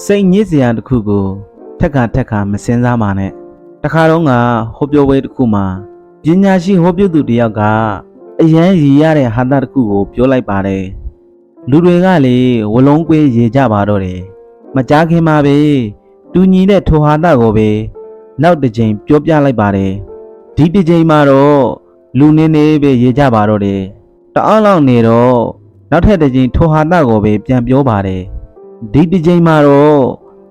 စိတ်ညစ်စရာတစ်ခုကိုထက်ကထက်ကမစင်စားပါနဲ့တခါတော့ကဟောပြောပွဲတစ်ခုမှာပညာရှိဟောပြောသူတစ်ယောက်ကအရန်ရည်ရတဲ့ဟာတာတစ်ခုကိုပြောလိုက်ပါတယ်လူတွေကလေဝလုံးကွေးရေကြပါတော့တယ်မကြားခင်မှာပဲတူညီတဲ့ထိုဟာတာကိုပဲနောက်တစ်ချိန်ပြောပြလိုက်ပါတယ်ဒီတစ်ချိန်မှာတော့လူနေနေပဲရေကြပါတော့တယ်တအားလောက်နေတော့နောက်ထပ်တစ်ချိန်ထိုဟာတာကိုပဲပြန်ပြောပါတယ် ဒီတစ်ချိန်မှာတော့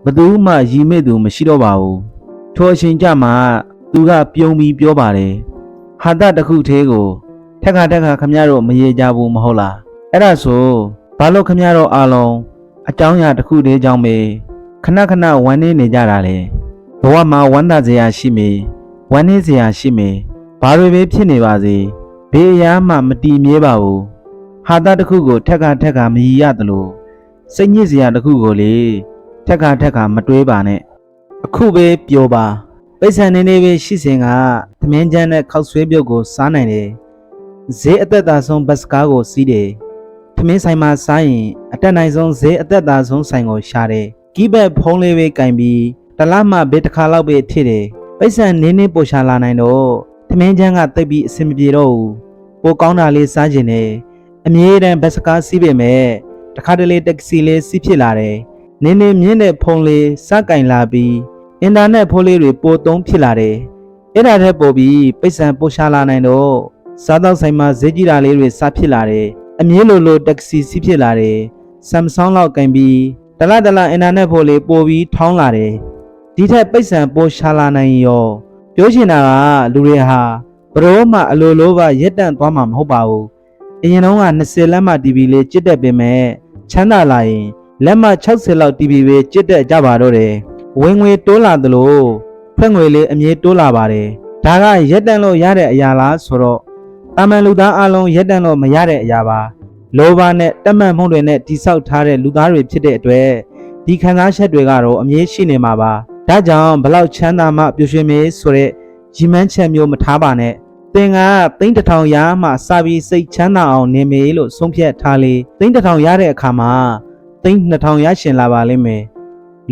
ဘယ်သူမှရီမဲ့သူမရှိတော့ပါဘူးထိုအချိန်ကြမှာသူကပြုံးပြီးပြောပါတယ်ဟာတတစ်ခုသေးကိုထက်ခါထက်ခါခမရတော့မရေကြဘူးမဟုတ်လားအဲ့ဒါဆိုဘာလို့ခမရတော့အားလုံးအကြောင်းအရာတစ်ခုတည်းကြောင့်ပဲခဏခဏဝမ်းနေနေကြတာလေဘဝမှာဝမ်းသာစရာရှိမေဝမ်းနေစရာရှိမေဘာတွေပဲဖြစ်နေပါစေဘေးအရာမှမတည်မြဲပါဘူးဟာတတစ်ခုကိုထက်ခါထက်ခါမရီရတယ်လို့ စိတ်ညစ်စရာတစ်ခုကိုလေထက်ခါထက်ခါမတွေးပါနဲ့အခုပဲပျော်ပါပိဿံနေနေပဲရှိစဉ်ကသမင်းချမ်းနဲ့ခောက်ဆွဲပြုတ်ကိုစားနိုင်တယ်ဈေးအသက်သာဆုံးဘတ်စကားကိုစီးတယ်သမင်းဆိုင်မှာစားရင်အတက်နိုင်ဆုံးဈေးအသက်သာဆုံးဆိုင်ကိုရှာတယ်ကီးဘက်ဖုံးလေးပဲကင်ပြီးတစ်လမှဘေးတစ်ခါလောက်ပဲဖြစ်တယ်ပိဿံနေနေပို့ရှာလာနိုင်တော့သမင်းချမ်းကတိတ်ပြီးအဆင်မပြေတော့ဘူးပိုကောင်းတာလေးစားခြင်းနဲ့အမြဲတမ်းဘတ်စကားစီးပေမဲ့ တခါတလေတက္ကစီလေးစီးဖြစ်လာတယ်။နင်းနေမြင့်တဲ့ဖုန်းလေးစကင်လာပြီးအင်တာနက်ဖုန်းလေးတွေပိုသုံးဖြစ်လာတယ်။အဲ့ဒါထက်ပိုပြီးပိတ်စံပိုရှာလာနိုင်တော့စားတော့ဆိုင်မှာဈေးကြီးတာလေးတွေစဖြစ်လာတယ်။အမြင့်လိုလိုတက္ကစီစီးဖြစ်လာတယ်။ Samsung လောက်ကင်ပြီးတလားတလားအင်တာနက်ဖုန်းလေးပိုပြီးထောင်းလာတယ်။ဒီထက်ပိတ်စံပိုရှာလာနိုင်ရောပြောချင်တာကလူတွေဟာဘရောမှအလိုလိုပါရက်တန့်သွားမှာမဟုတ်ပါဘူး။အရင်တုန်းက20လက်မှ TV လေးကြစ်တက်ပင်မဲ့ ချမ်းသာလာရင်လက်မှ60လောက် TV ပဲကြစ်တက်ကြပါတော့တယ်ဝင်ငွေတိုးလာသလိုဖွဲ့ငွေလေးအမြဲတိုးလာပါတယ်ဒါကရက်တန်လို့ရတဲ့အရာလားဆိုတော့တာမန်လူသားအလုံးရက်တန်လို့မရတဲ့အရာပါလောဘနဲ့တက်မှန်မှုတွေနဲ့တိဆောက်ထားတဲ့လူသားတွေဖြစ်တဲ့အတွက်ဒီခံစားချက်တွေကတော့အမြဲရှိနေမှာပါဒါကြောင့်ဘလောက်ချမ်းသာမှပျော်ရွှင်မေးဆိုတဲ့ရီမန်းချက်မျိုးမထားပါနဲ့ သင်ကသိန်းတစ်ထောင်ရမှစာပြီးစိတ်ချမ်းသာအောင်နေမေလို့ဆုံးဖြတ်ထားလေသိန်းတစ်ထောင်ရတဲ့အခါမှာသိန်းနှစ်ထောင်ရရှင်လာပါလိမ့်မယ်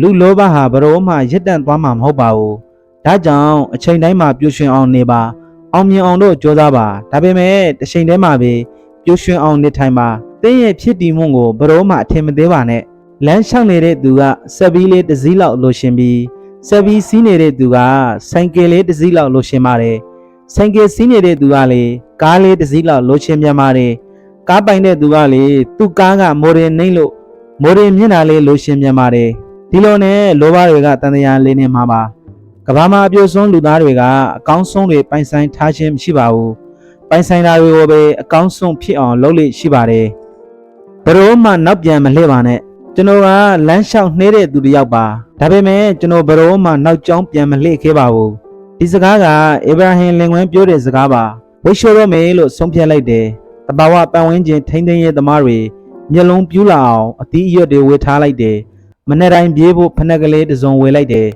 လူလောဘဟာဘယ်တော့မှရက်တန့်သွားမှာမဟုတ်ပါဘူးဒါကြောင့်အချိန်တိုင်းမှာပျော်ရွှင်အောင်နေပါအောင်မြင်အောင်တော့ကြိုးစားပါဒါပေမဲ့တစ်ချိန်တည်းမှာပဲပျော်ရွှင်အောင်နေထိုင်ပါသင်ရဲ့ဖြစ်တည်မှုကိုဘယ်တော့မှအထင်မသေးပါနဲ့လမ်းလျှောက်နေတဲ့သူကဆက်ပြီးလေးတစ်စည်းလောက်လိုရှင်ပြီးဆက်ပြီးစီးနေတဲ့သူကဆိုင်ကယ်လေးတစ်စည်းလောက်လိုရှင်ပါတယ် ဆိုင်ကယ်စီးနေတဲ့သူကလေကားလေးတစ်စီးလောက်လိုချင်ပြန်ပါတယ်ကားပိုင်တဲ့သူကလေသူ့ကားကမိုဒယ်နှိမ့်လို့မိုဒယ်မြင့်တာလေးလိုချင်ပြန်ပါတယ်ဒီလိုနဲ့လောဘတွေကတန်တရားလေးနေမှာပါကဘာမှာအပြိုဆုံးလူသားတွေကအကောင်းဆုံးတွေပိုင်ဆိုင်ထားခြင်းမရှိပါဘူးပိုင်ဆိုင်တာတွေကိုပဲအကောင်းဆုံးဖြစ်အောင်လုပ်လို့ရှိပါတယ်ဘယ်တော့မှနောက်ပြန်မလှည့်ပါနဲ့ကျွန်တော်ကလမ်းလျှောက်နှဲတဲ့သူတစ်ယောက်ပါဒါပေမဲ့ကျွန်တော်ဘယ်တော့မှနောက်ကျောင်းပြန်မလှည့်ခဲ့ပါဘူး ဒီစကားကအေဗရာဟင်လင်ကွန်းပြောတဲ့စကားပါဝိရှိုးတော့မယ်လို့ဆုံးဖြတ်လိုက်တယ်တဘာဝပတ်ဝန်းကျင်ထိမ့်သိမ်းရဲ့သမားတွေမျက်လုံးပြူးလာအောင်အသီးအရွက်တွေဝေထားလိုက်တယ်မနေ့တိုင်းပြေးဖို့ဖနက်ကလေးတစ်စုံဝေလိုက်တယ်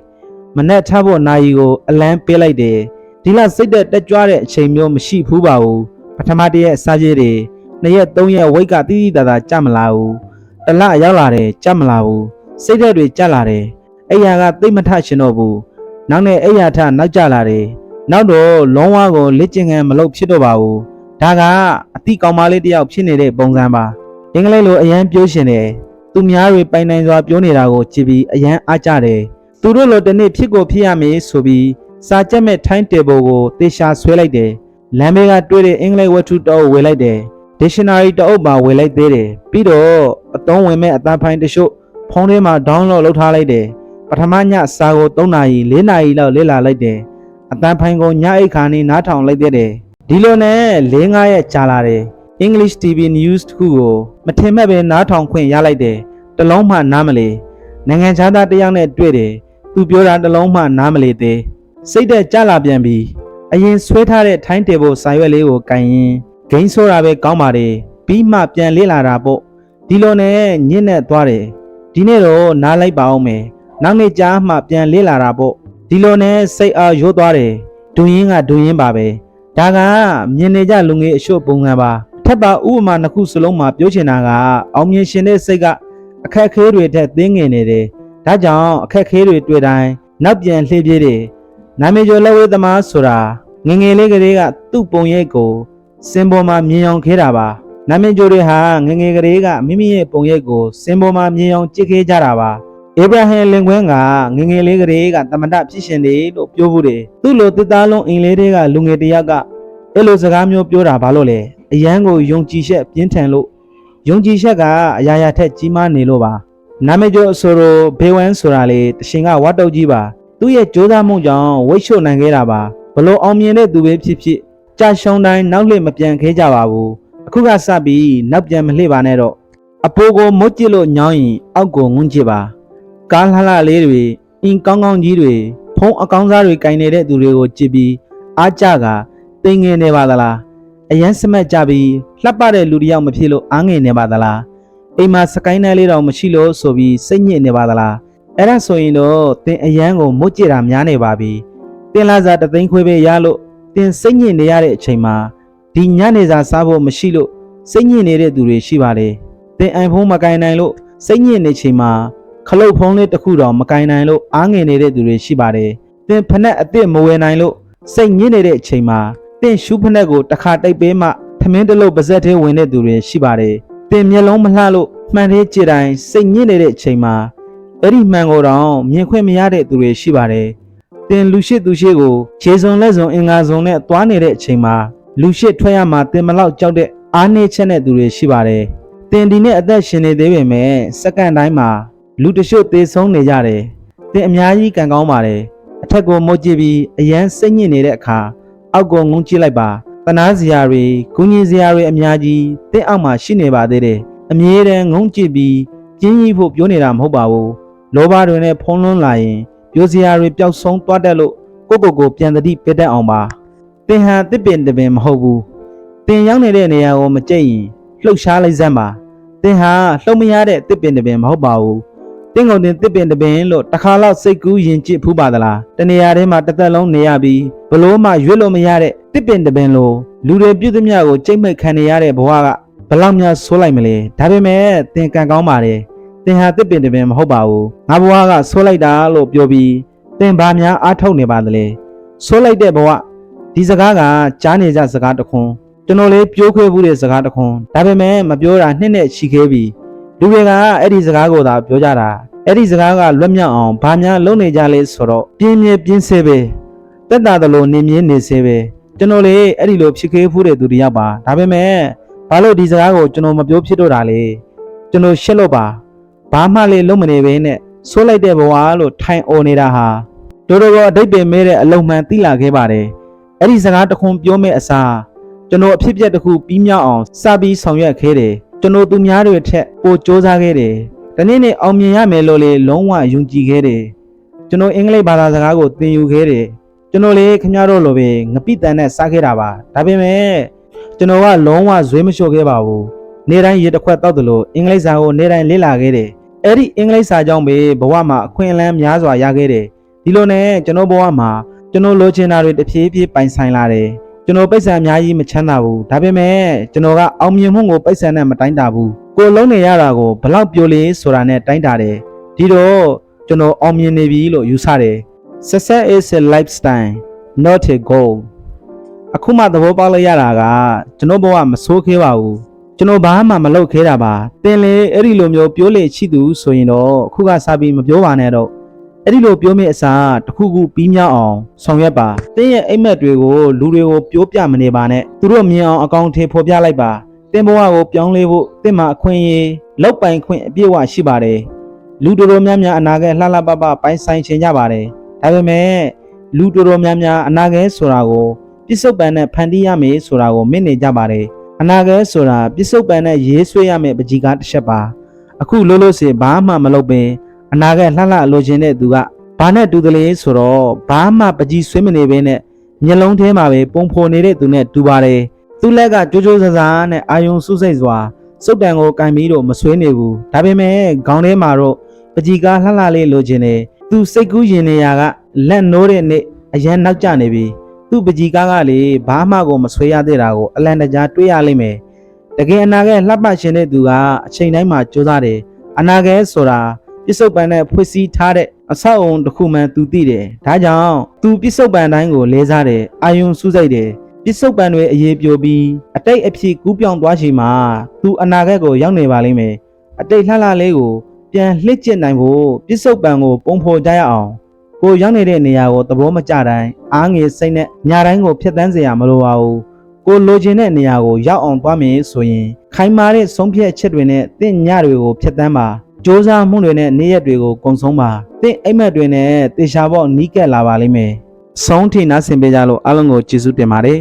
မနေ့ထဖို့နာယီကိုအလန်းပေးလိုက်တယ်ဒီလစိတ်သက်တက်ကြွတဲ့အချိန်မျိုးမရှိဘူးပါဘူးပထမတရက်စားကြည့်တွေနှစ်ရက်သုံးရက်ဝိတ်ကတိတိတသာကြမလာဘူးတလရောက်လာတယ်ကြမလာဘူးစိတ်သက်တွေကြလာတယ်အဲ့ရကသိမ့်မထရှင်တော့ဘူး နောက်နဲ့အဲ့ရထနောက်ကျလာတယ်နောက်တော့လုံးဝကိုလက်ကျင်ငံမလုပ်ဖြစ်တော့ပါဘူးဒါကအတိကောင်မလေးတယောက်ဖြစ်နေတဲ့ပုံစံပါအင်္ဂလိပ်လိုအရန်ပြောရှင်တယ်သူများတွေပိုင်နိုင်စွာပြောနေတာကိုကြည့်ပြီးအရန်အားကြတယ်သူတို့လိုတစ်နေ့ဖြစ်ကိုဖြစ်ရမေးဆိုပြီးစာကြက်မဲ့ time table ကိုသေချာဆွဲလိုက်တယ်လမ်းဘေးကတွေ့တဲ့အင်္ဂလိပ်ဝတ္ထုတစ်အုပ်ဝေလိုက်တယ် dictionary တစ်အုပ်ပါဝေလိုက်သေးတယ်ပြီးတော့အသုံးဝင်မဲ့အသားဖိုင်းတစ်ချို့ဖုန်းထဲမှာ download လုပ်ထားလိုက်တယ် ပထမညစာကို3နာရီ4နာရီလောက်လေ့လာလိုက်တယ်။အတန်းဖိုင်ကိုညအိတ်ခါနေနားထောင်လိုက်တဲ့တယ်။ဒီလိုနဲ့၄-၅ရက်ကြာလာတယ်။ English TV News တခုကိုမထင်မဲ့ပဲနားထောင်ခွင့်ရလိုက်တယ်။တလုံးမှနားမလေ။နိုင်ငံခြားသားတစ်ယောက်နဲ့တွေ့တယ်။သူပြောတာတလုံးမှနားမလေသေး။စိတ်သက်ကြလာပြန်ပြီ။အရင်ဆွဲထားတဲ့ time table စာရွက်လေးကိုကန်ရင်ဂိမ်းဆိုတာပဲကောင်းပါတယ်။ပြီးမှပြန်လေ့လာတာပေါ့။ဒီလိုနဲ့ညင့်နဲ့သွားတယ်။ဒီနေ့တော့နားလိုက်ပါအောင်မယ်။ နောက်နေ့ကြားမှပြန်လေ့လာတာပေါ့ဒီလိုနဲ့စိတ်အားရိုးသွားတယ်ဒူရင်းကဒူရင်းပါပဲဒါကမြင်နေကြလူငယ်အရှို့ပုံစံပါထက်ပါဥပမာနှစ်ခုစလုံးမှာပြောချင်တာကအောင်မြင်ရှင်တဲ့စိတ်ကအခက်အခဲတွေထက်သင်းငင်နေတယ်ဒါကြောင့်အခက်အခဲတွေတွေ့တိုင်းနောက်ပြန်လှည့်ပြေးတယ်နာမည်ကျော်လက်ဝဲသမားဆိုတာငယ်ငယ်လေးကလေးကသူ့ပုံရိပ်ကိုစင်ပေါ်မှာမြင်အောင်ခဲတာပါနာမည်ကျော်တွေဟာငယ်ငယ်ကလေးကမိမိရဲ့ပုံရိပ်ကိုစင်ပေါ်မှာမြင်အောင်ကြည့်ခဲကြတာပါ အေဗရာဟင်လင်ကွင်းကငယ်ငယ်လေးကလေးကတမန်တဖြစ်ရှင်တယ်လို့ပြောဖို့တယ်သူ့လိုတစ်သားလုံးအင်လေးတွေကလူငယ်တစ်ယောက်ကအဲ့လိုစကားမျိုးပြောတာဘာလို့လဲအရန်ကိုယုံကြည်ချက်ပြင်းထန်လို့ယုံကြည်ချက်ကအရာရာထက်ကြီးမားနေလို့ပါနာမည်ကျော်အဆိုလိုဘေဝမ်ဆိုတာလေတရှင်ကဝတ်တုတ်ကြီးပါသူ့ရဲ့ကြိုးစားမှုကြောင့်ဝိတ်ချို့နိုင်ခဲ့တာပါဘလို့အောင်မြင်တဲ့သူပဲဖြစ်ဖြစ်ကြာရှုံးတိုင်းနောက်လှည့်မပြန်ခဲကြပါဘူးအခုကစပြီးနောက်ပြန်မလှည့်ပါနဲ့တော့အပိုးကိုမုတ်ကြည့်လို့ညောင်းရင်အောက်ကိုငုံကြည့်ပါ ကားလှလှလေးတွေအင်းကောင်းကောင်းကြီးတွေဖုံးအကောင်းစားတွေကင်နေတဲ့သူတွေကိုကြည့်ပြီးအားကြကတိမ်ငင်နေပါသလားအရန်စမတ်ကြပြီးလှပတဲ့လူတစ်ယောက်မဖြစ်လို့အားငယ်နေပါသလားအိမ်မှာစကိုင်းနယ်လေးတောင်မရှိလို့ဆိုပြီးစိတ်ညစ်နေပါသလားအဲ့ဒါဆိုရင်တော့တင်အရန်ကိုမွတ်ကြည့်တာများနေပါပြီတင်လာစားတသိန်းခွေးပဲရလို့တင်စိတ်ညစ်နေရတဲ့အချိန်မှာဒီညနေစာစားဖို့မရှိလို့စိတ်ညစ်နေတဲ့သူတွေရှိပါလေတင်အိုင်ဖုန်းမကင်နိုင်လို့စိတ်ညစ်နေချိန်မှာ ခလုတ်ဖုန်းလေးတစ်ခုတောင်မကင်နိုင်လို့အားငယ်နေတဲ့သူတွေရှိပါတယ်တင်ဖက်အစ်စ်မဝယ်နိုင်လို့စိတ်ညစ်နေတဲ့အချိန်မှာတင့်ရှူးဖက်နဲ့ကိုတစ်ခါတိတ်ပေးမှသမင်းတစ်လုံးပါဇက်သေးဝင်တဲ့သူတွေရှိပါတယ်။တင်မျက်လုံးမလှလို့မှန်သေးကြည်တိုင်းစိတ်ညစ်နေတဲ့အချိန်မှာအဲ့ဒီမှန်ကိုတော့မြင်ခွင့်မရတဲ့သူတွေရှိပါတယ်။တင်လူရှိသူရှိကိုခြေစုံလက်စုံအင်္ဂါစုံနဲ့သွားနေတဲ့အချိန်မှာလူရှိထွက်ရမှာတင်မလောက်ကြောက်တဲ့အားနည်းချက်တဲ့သူတွေရှိပါတယ်။တင်ဒီနဲ့အသက်ရှင်နေသေးပေမဲ့စက္ကန့်တိုင်းမှာ လူတချို့သေဆုံးနေကြတယ်။တင်အများကြီးကံကောင်းပါတယ်။အထက်ကိုမုတ်ကြည့်ပြီးအရန်စိတ်ညစ်နေတဲ့အခါအောက်ကိုငုံကြည့်လိုက်ပါတနာစရာတွေဂုဏ်ကြီးစရာတွေအများကြီးတင့်အောက်မှာရှိနေပါသေးတယ်အမြဲတမ်းငုံကြည့်ပြီးကျင်းကြီးဖို့ပြောနေတာမဟုတ်ပါဘူးလောဘတွေနဲ့ဖုံးလွှမ်းလာရင်ပြောစရာတွေပျောက်ဆုံးသွားတတ်လို့ကိုယ့်ကိုယ်ကိုပြန်တတိပြတ်တတ်အောင်ပါတင်ဟာတစ်ပင်တစ်ပင်မဟုတ်ဘူးတင်ရောက်နေတဲ့နေရာကိုမကြိတ်ရင်လှုပ်ရှားလိုက်စမ်းပါတင်ဟာလှုပ်မရတဲ့တစ်ပင်တစ်ပင်မဟုတ်ပါဘူး တင်းကုန်တင်တစ်ပင်တစ်ပင်လို့တစ်ခါတော့စိတ်ကူးရင်ကြည့်ဖူးပါသလားတနေရာထဲမှာတစ်သက်လုံးနေရပြီးဘလို့မှရွတ်လို့မရတဲ့တစ်ပင်တစ်ပင်လို့လူတွေပြုသမျှကိုကြိတ်မိတ်ခံနေရတဲ့ဘဝကဘလောက်များဆိုးလိုက်မလဲဒါပေမဲ့တင်ကံကောင်းပါတယ်တင်ဟာတစ်ပင်တစ်ပင်မဟုတ်ပါဘူးငါဘဝကဆိုးလိုက်တာလို့ပြောပြီးတင်ဘာများအားထုတ်နေပါသလဲဆိုးလိုက်တဲ့ဘဝဒီစကားကကြားနေကြစကားတစ်ခွန်းကျွန်တော်လေးပြောခွေးဘူးတဲ့စကားတစ်ခွန်းဒါပေမဲ့မပြောတာနှစ်နဲ့ရှိခဲ့ပြီ လူတွေကအဲ့ဒီစကားကိုသာပြောကြတာအဲ့ဒီစကားကလွတ်မြောက်အောင်ဘာများလုပ်နေကြလဲဆိုတော့ပြင်းပြင်းပြင်းစေပဲတက်တာတလို့နေမြင်းနေစေပဲကျွန်တော်လေအဲ့ဒီလိုဖြစ်ခဲ့ဖူးတဲ့သူတယောက်ပါဒါပေမဲ့ဘာလို့ဒီစကားကိုကျွန်တော်မပြောဖြစ်တော့တာလဲကျွန်တော်ရှက်လို့ပါဘာမှလေလုံးမနေပဲနဲ့ဆိုးလိုက်တဲ့ဘဝလို့ထိုင်អော်နေတာဟာတော်တော်အတိတ်ပင်မဲတဲ့အလုံမှန်သိလာခဲ့ပါတယ်အဲ့ဒီစကားတခွန်ပြောမဲ့အစားကျွန်တော်အဖြစ်အပျက်တစ်ခုပြီးမြောက်အောင်စပြီးဆောင်ရွက်ခဲ့တယ် ကျွန်တော်သူများတွေထက်ပိုစ조사ခဲ့တယ်။ဒီနေ့နေ့အောင်မြင်ရမယ်လို့လေလုံးဝယုံကြည်ခဲ့တယ်။ကျွန်တော်အင်္ဂလိပ်ဘာသာစကားကိုသင်ယူခဲ့တယ်။ကျွန်တော်လေခင်ဗျားတို့လိုပဲငပိတန်နဲ့စားခဲ့တာပါ။ဒါပေမဲ့ကျွန်တော်ကလုံးဝဇွေးမလျှော့ခဲ့ပါဘူး။နေ့တိုင်းရေတစ်ခွက်တောက်တယ်လို့အင်္ဂလိပ်စာကိုနေ့တိုင်းလေ့လာခဲ့တယ်။အဲ့ဒီအင်္ဂလိပ်စာကြောင့်ပဲဘဝမှာအခွင့်အလမ်းများစွာရခဲ့တယ်။ဒီလိုနဲ့ကျွန်တော်ဘဝမှာကျွန်တော်လိုချင်တာတွေတစ်ဖြည်းဖြည်းပိုင်ဆိုင်လာတယ်။ ကျွန်တော်ပိတ်ဆံအများကြီးမချမ်းသာဘူးဒါပေမဲ့ကျွန်တော်ကအောင်မြင်မှုကိုပိတ်ဆံနဲ့မတိုင်းတာဘူးကိုလုံးနေရတာကိုဘလောက်ပြိုလေဆိုတာနဲ့တိုင်းတာတယ်ဒီတော့ကျွန်တော်အောင်မြင်နေပြီလို့ယူဆတယ် success is a lifestyle not a goal အခုမှသဘောပေါက်လိုက်ရတာကကျွန်တော်ဘဝမဆိုးခဲပါဘူးကျွန်တော်ဘာမှမလုပ်ခဲတာပါတင်လေအဲ့ဒီလိုမျိုးပြောလေရှိသူဆိုရင်တော့အခုကစပြီးမပြောပါနဲ့တော့ အဲ့ဒီလိုပြောမိအစားတစ်ခုခုပြီးမြောက်အောင်ဆောင်ရွက်ပါတင်းရဲ့အိမ်မက်တွေကိုလူတွေကိုပြောပြမနေပါနဲ့သူတို့မြင်အောင်အကောင့်ထဲဖော်ပြလိုက်ပါတင်းဘဝကိုပြောင်းလဲဖို့တင့်မှာအခွင့်အရေးလောက်ပိုင်ခွင့်အပြည့်အဝရှိပါတယ်လူတော်တော်များများအနာဂတ်လှလှပပပိုင်ဆိုင်ချင်ကြပါတယ်ဒါပေမဲ့လူတော်တော်များများအနာဂတ်ဆိုတာကိုပြစ္ဆုတ်ပန်နဲ့ဖန်တီးရမယ်ဆိုတာကိုမေ့နေကြပါတယ်အနာဂတ်ဆိုတာပြစ္ဆုတ်ပန်နဲ့ရေးဆွဲရမယ့်ပကြီးကားတစ်ချက်ပါအခုလို့လို့စေဘာမှမလုပ်ပင် အနာဂတ်လှလှလိုချင်တဲ့သူကဘာနဲ့တူတယ်လဲဆိုတော့ဘာမှပကြီးဆွဲမနေဘဲနဲ့မျက်လုံးထဲမှာပဲပုံဖော်နေတဲ့သူနဲ့တူပါတယ်သူ့လက်ကကြိုးကြိုးစားစားနဲ့အာယုံစုစိတ်စွာစုပ်တံကိုကင်ပြီးတော့မဆွေးနေဘူးဒါပေမဲ့ခေါင်းထဲမှာတော့ပကြီးကားလှလှလေးလိုချင်တယ်သူစိတ်ကူးရင်နေရကလက်နိုးတဲ့နေ့အရန်နောက်ကျနေပြီသူ့ပကြီးကားကလေဘာမှကိုမဆွေးရသေးတာကိုအလန်တကြားတွေးရလိမ့်မယ်တကယ်အနာဂတ်လှပရှင်တဲ့သူကအချိန်တိုင်းမှာကြိုးစားတယ်အနာဂတ်ဆိုတာ ပစ္စုပန်နဲ့ဖွဲ့စည်းထားတဲ့အဆောက်အုံတစ်ခုမှသူသိတယ်။ဒါကြောင့်သူပစ္စုပန်တိုင်းကိုလဲစားတယ်၊အာယုံစူးစိုက်တယ်ပစ္စုပန်တွေအေးပြိုပြီးအတိတ်အဖြစ်ကူးပြောင်းသွားချိန်မှာသူအနာဂတ်ကိုရောက်နေပါလိမ့်မယ်။အတိတ်လှလှလေးကိုပြန်လှစ်ကျစ်နိုင်ဖို့ပစ္စုပန်ကိုပုံဖော်ကြရအောင်။ကိုရောက်နေတဲ့နေရာကိုသဘောမကျတိုင်းအားငယ်စိတ်နဲ့ညတိုင်းကိုဖျက်ဆီးစေရမလိုပါဘူး။ကိုလိုချင်တဲ့နေရာကိုရောက်အောင်သွားမယ်ဆိုရင်ခိုင်မာတဲ့ဆုံးဖြတ်ချက်တွေနဲ့တင့်ညတွေကိုဖျက်ဆီးပါ စ조사မှုတွေနဲ့နေ့ရက်တွေကိုကုံဆုံးပါတင့်အိမ်မက်တွေနဲ့တေချာပေါက်နီးကပ်လာပါလိမ့်မယ်ဆုံးထိနားဆင်ပေးကြလို့အားလုံးကိုကျေးဇူးတင်ပါတယ်